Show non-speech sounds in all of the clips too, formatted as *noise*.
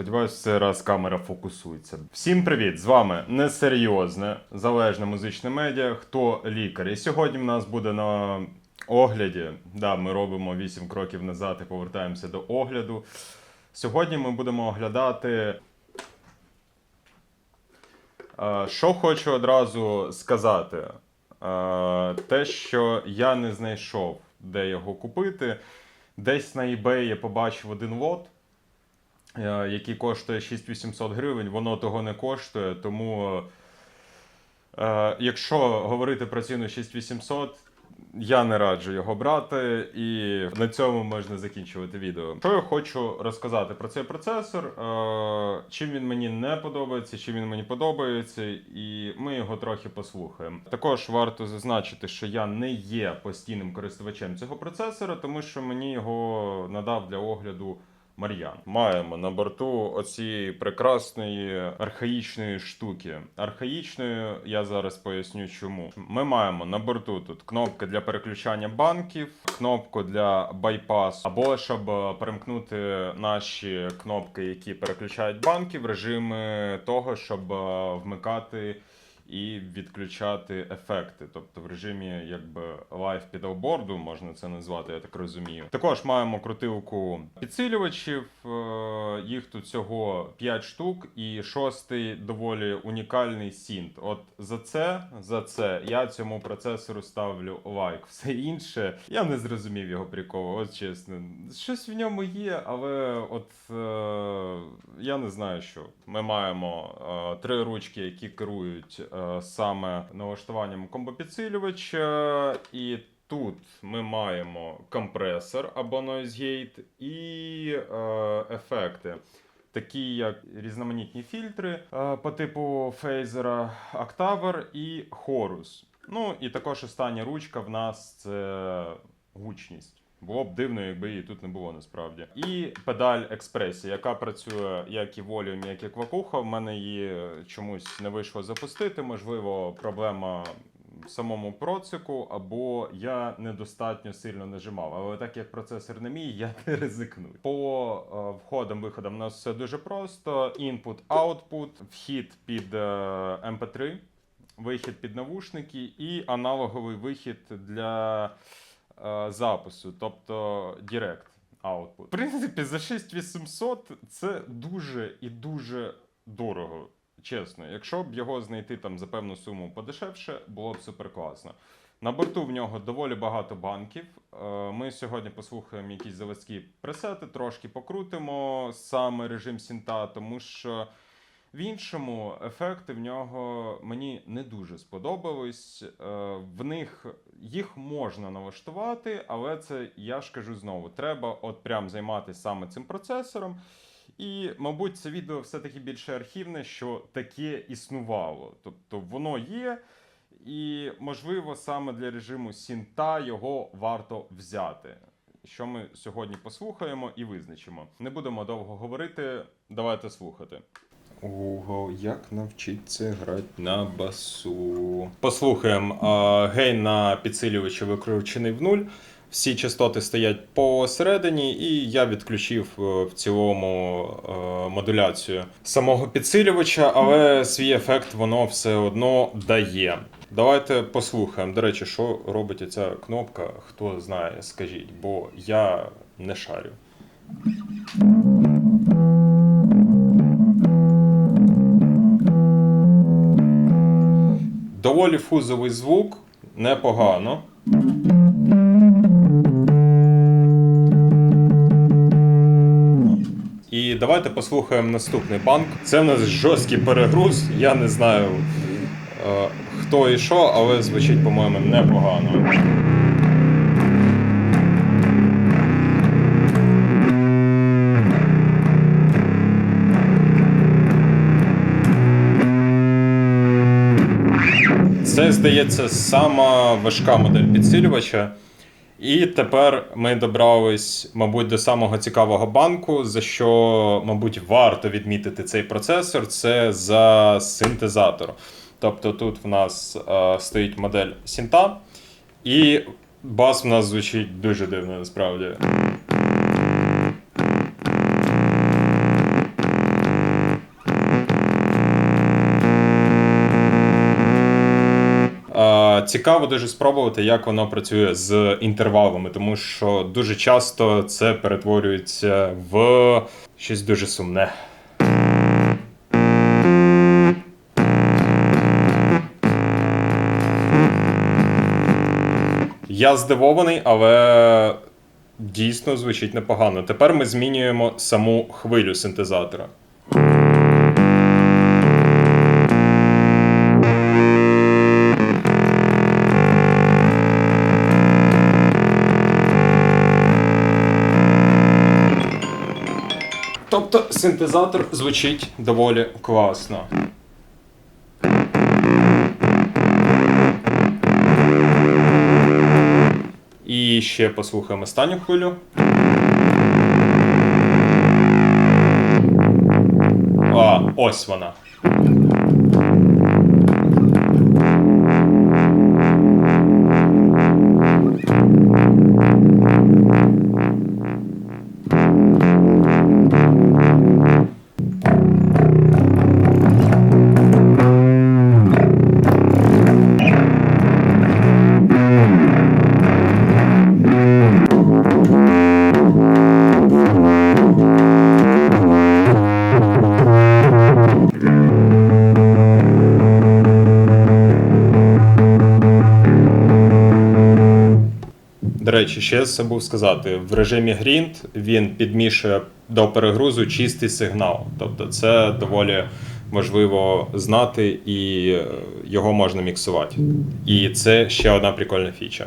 Сподіваюсь, цей раз камера фокусується. Всім привіт! З вами несерйозне залежне музичне медіа. Хто лікар? І сьогодні в нас буде на огляді. Да, ми робимо 8 кроків назад і повертаємося до огляду. Сьогодні ми будемо оглядати. Е, Що хочу одразу сказати, Е, те, що я не знайшов, де його купити. Десь на eBay я побачив один лот, який коштує 6800 гривень, воно того не коштує. Тому, е, якщо говорити про ціну 6800, я не раджу його брати, і на цьому можна закінчувати відео. Що я хочу розказати про цей процесор, е, чим він мені не подобається, чим він мені подобається, і ми його трохи послухаємо. Також варто зазначити, що я не є постійним користувачем цього процесора, тому що мені його надав для огляду. Мар'ян. Маємо на борту оцієї прекрасної архаїчної штуки. Архаїчною я зараз поясню чому. Ми маємо на борту тут кнопки для переключання банків, кнопку для байпасу, або щоб перемкнути наші кнопки, які переключають банки, в режими того, щоб е, вмикати і відключати ефекти, тобто в режимі якби лайв підалборду, можна це назвати, я так розумію. Також маємо крутилку підсилювачів. е, Їх тут всього 5 штук, і шостий доволі унікальний синт. От за це, за це я цьому процесору ставлю лайк. Все інше я не зрозумів його приколу. От чесно, щось в ньому є, але от е, я не знаю, що ми маємо е, три ручки, які керують е, саме налаштуванням комбопідсилювача, і тут ми маємо компресор або noise gate і е, ефекти. Такі як різноманітні фільтри е, по типу фейзера Octaver і Horus. Ну і також остання ручка в нас це гучність. Було б дивно, якби її тут не було насправді. І педаль експресії, яка працює як і волюм, як і квакуха. В мене її чомусь не вийшло запустити. Можливо, проблема в самому процеку, або я недостатньо сильно нажимав. Але так як процесор не мій, я не ризикну. По е, входам виходам у нас все дуже просто: input, output, вхід під е, MP3, вихід під навушники і аналоговий вихід для запису, тобто Direct Output. В принципі, за 6800 це дуже і дуже дорого. Чесно, якщо б його знайти там за певну суму подешевше, було б супер класно. На борту в нього доволі багато банків. Е, Ми сьогодні послухаємо якісь заводські пресети, трошки покрутимо саме режим синта, тому що в іншому ефекти в нього мені не дуже сподобались. Е, В них їх можна налаштувати, але це я ж кажу знову: треба от прям займатися саме цим процесором. І, мабуть, це відео все-таки більше архівне, що таке існувало. Тобто воно є, і, можливо, саме для режиму Сінта його варто взяти. Що ми сьогодні послухаємо і визначимо. Не будемо довго говорити, давайте слухати. Ого, як навчитися грати на басу. Послухаємо. а, Гейн на підсилювачі викручений в нуль. Всі частоти стоять посередині, і я відключив е, в цілому е, модуляцію самого підсилювача, але свій ефект воно все одно дає. Давайте послухаємо. До речі, що робить ця кнопка, хто знає, скажіть, бо я не шарю. Доволі фузовий звук, непогано. І давайте послухаємо наступний банк. Це в нас жорсткий перегруз. Я не знаю е, хто і що, але звучить, по-моєму, непогано. Здається, сама важка модель підсилювача. І тепер ми добрались, мабуть, до самого цікавого банку, за що, мабуть, варто відмітити цей процесор, це за синтезатор. Тобто тут в нас е, стоїть модель Сінта, і бас в нас звучить дуже дивно, насправді. Цікаво дуже спробувати, як воно працює з інтервалами, тому що дуже часто це перетворюється в щось дуже сумне. Я здивований, але дійсно звучить непогано. Тепер ми змінюємо саму хвилю синтезатора. Тобто синтезатор звучить доволі класно. І ще послухаємо останню хвилю. А, ось вона. Речі, ще забув сказати: в режимі Grind він підмішує до перегрузу чистий сигнал. Тобто це доволі важливо знати і е, його можна міксувати. І це ще одна прикольна фіча.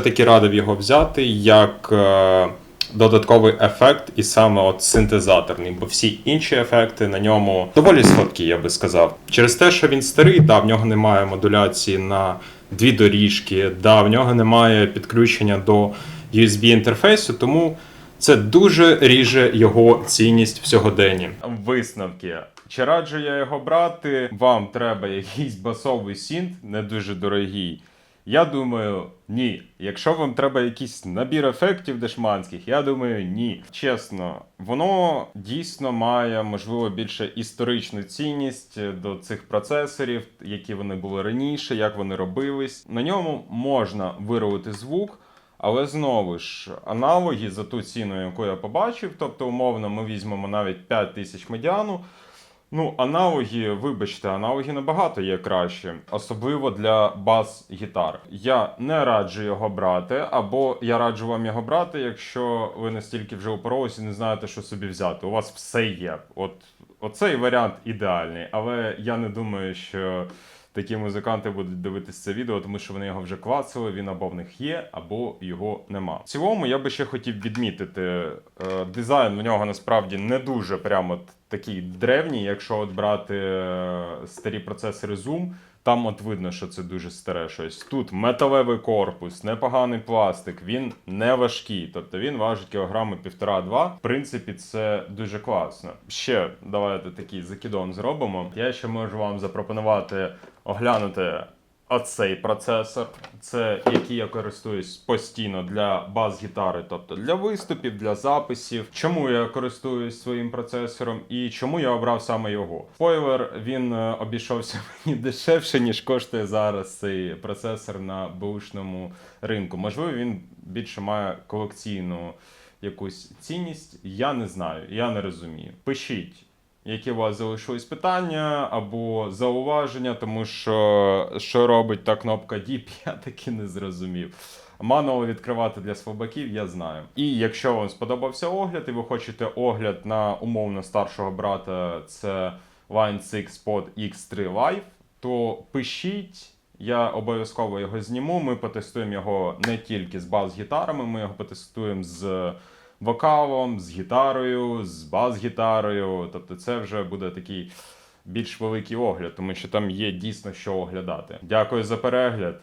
все-таки радив його взяти як е, додатковий ефект, і саме от синтезаторний, бо всі інші ефекти на ньому доволі сладкі, я би сказав. Через те, що він старий, да, в нього немає модуляції на дві доріжки, да, в нього немає підключення до USB інтерфейсу, тому це дуже ріже його цінність в сьогоденні. Висновки. Чи раджу я його брати? Вам треба якийсь басовий синт, не дуже дорогий. Я думаю, ні. Якщо вам треба якийсь набір ефектів дешманських, я думаю, ні. Чесно, воно дійсно має, можливо, більше історичну цінність до цих процесорів, які вони були раніше, як вони робились. На ньому можна виробити звук. Але знову ж, аналоги за ту ціну, яку я побачив, тобто, умовно, ми візьмемо навіть 5 тисяч медіану. Ну, аналоги, вибачте, аналоги набагато є краще, особливо для бас-гітар. Я не раджу його брати, або я раджу вам його брати, якщо ви настільки вже упоролися і не знаєте, що собі взяти. У вас все є. От оцей варіант ідеальний, але я не думаю, що. Такі музиканти будуть дивитися це відео, тому що вони його вже клацали, він або в них є, або його нема. В цілому я би ще хотів відмітити, е, дизайн в нього насправді не дуже прямо такий древній, якщо от брати е, старі процесори Zoom. Там от видно, що це дуже старе щось. Тут металевий корпус, непоганий пластик, він не важкий, тобто він важить кілограми півтора-два. В принципі, це дуже класно. Ще давайте такий закидон зробимо. Я ще можу вам запропонувати оглянути оцей процесор. Це який я користуюсь постійно для бас-гітари, тобто для виступів, для записів. Чому я користуюсь своїм процесором і чому я обрав саме його? Спойлер, він е, обійшовся *laughs* мені дешевше, ніж коштує зараз цей процесор на бушному ринку. Можливо, він більше має колекційну якусь цінність. Я не знаю, я не розумію. Пишіть. Які у вас залишились питання або зауваження, тому що що робить та кнопка Deep, *laughs* я таки не зрозумів. Мануал відкривати для слабаків я знаю. І якщо вам сподобався огляд, і ви хочете огляд на умовно старшого брата, це Line 6 Pod X3 Live, то пишіть. Я обов'язково його зніму. Ми потестуємо його не тільки з бас-гітарами, ми його потестуємо з вокалом, з гітарою, з бас-гітарою. Тобто, це вже буде такий більш великий огляд, тому що там є дійсно що оглядати. Дякую за перегляд.